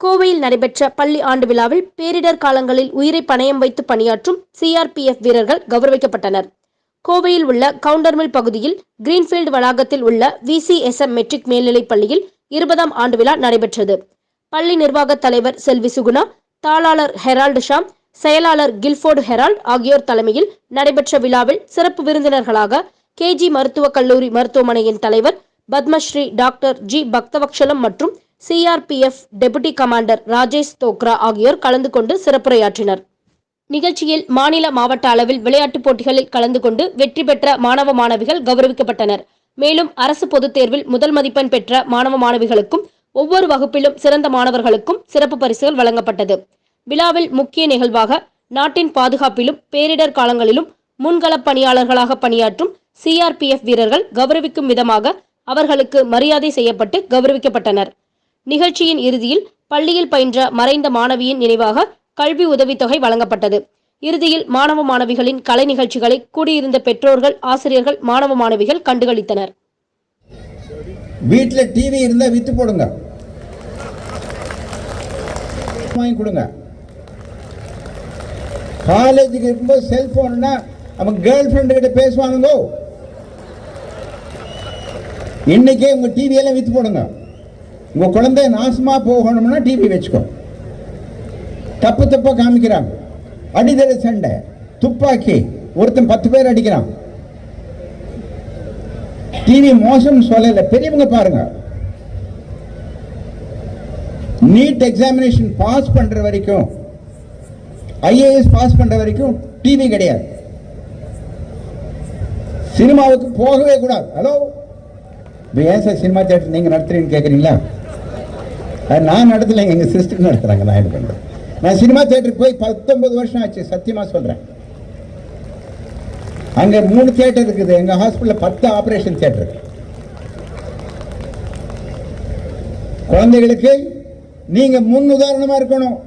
கோவையில் நடைபெற்ற பள்ளி ஆண்டு விழாவில் பேரிடர் காலங்களில் உயிரை பணயம் வைத்து பணியாற்றும் சிஆர்பிஎஃப் வீரர்கள் கௌரவிக்கப்பட்டனர். கோவையில் உள்ள கவுண்டர்மில் பகுதியில் கிரீன்ஃபீல்டு வளாகத்தில் உள்ள விசிஎஸ்எம் மெட்ரிக் மேல்நிலைப் பள்ளியில் இருபதாம் ஆண்டு விழா நடைபெற்றது. பள்ளி நிர்வாகத் தலைவர் செல்வி சுகுணா தாளாளர் ஹெரால்டு ஷாம் செயலாளர் கில்ஃபோர்டு ஹெரால்ட் ஆகியோர் தலைமையில் நடைபெற்ற விழாவில் சிறப்பு விருந்தினர்களாக கேஜி மருத்துவக் கல்லூரி மருத்துவமனையின் தலைவர் பத்மஸ்ரீ டாக்டர் ஜி பக்தவக்ஷலம் மற்றும் CRPF deputy commander Rajesh Dogra ஆகியோர் கலந்து கொண்டு சிறப்புரையாற்றினர். நிகழ்ச்சியில் மாநில மாவட்ட அளவில் விளையாட்டுப் போட்டிகளில் கலந்து கொண்டு வெற்றி பெற்ற மாணவ மாணவிகள் கௌரவிக்கப்பட்டனர். மேலும் அரசு பொதுத் தேர்வில் முதல் மதிப்பெண் பெற்ற மாணவ மாணவிகளுக்கும் ஒவ்வொரு வகுப்பிலும் சிறந்த மாணவர்களுக்கும் சிறப்பு பரிசுகள் வழங்கப்பட்டது. விழாவில் முக்கிய நிகழ்வாக நாட்டின் பாதுகாப்பிலும் பேரிடர் காலங்களிலும் முன்களப் பணியாளர்களாக பணியாற்றும் சிஆர்பிஎஃப் வீரர்கள் கௌரவிக்கும் விதமாக அவர்களுக்கு மரியாதை செய்யப்பட்டு கௌரவிக்கப்பட்டனர். நிகழ்ச்சியின் இறுதியில் பள்ளியில் பயின்ற மறைந்த மாணவியின் நினைவாக கல்வி உதவித்தொகை வழங்கப்பட்டது. இறுதியில் மாணவ மாணவிகளின் கலை நிகழ்ச்சிகளை கூடியிருந்த பெற்றோர்கள் ஆசிரியர்கள் மாணவ மாணவிகள் கண்டுகளித்தனர். வீட்டில் டிவி இருந்தால் வித்து போடுங்க. வாங்கி கொடுங்க. காலேஜுக்கு இருக்கும்போது செல்போன்னா அவன் கேர்ள் ஃப்ரெண்டு கிட்ட பேசுவானுங்கோ. இன்னைக்கே உங்க டிவியெல்லாம் வித்து போடுங்க. உங்கள் குழந்தை நாசமா போகணும்னா டிவி வச்சுக்கோ. தப்பு தப்பாக காமிக்கிறாங்க அடிதடி சண்டை. துப்பாக்கி. ஒருத்தன் பத்து பேர் அடிக்கிறான். டிவி மோசம் சொல்லல. பெரியவங்க பாருங்க. நீட் எக்ஸாமினேஷன் பாஸ் பண்ற வரைக்கும் ஐஏஎஸ் பாஸ் பண்ற வரைக்கும் டிவி கிடையாது. சினிமாவுக்கு போகவே கூடாது. ஹலோ இப்போ ஏன் சார் சினிமா தியேட்டர் நீங்கள் நடத்துறீங்கன்னு கேட்குறீங்களா அது நான் நடத்தலைங்க எங்கள் சிஸ்டர் நடத்துகிறாங்க நான் என்ன பண்றேன் நான் சினிமா தியேட்டருக்கு போய் பத்தொன்பது வருஷம் ஆச்சு சத்தியமாக சொல்கிறேன் அங்கே மூணு தியேட்டர் இருக்குது. எங்கள் ஹாஸ்பிட்டலில் பத்து ஆப்ரேஷன் தியேட்டர் குழந்தைகளுக்கு நீங்கள் முன் உதாரணமாக இருக்கணும்.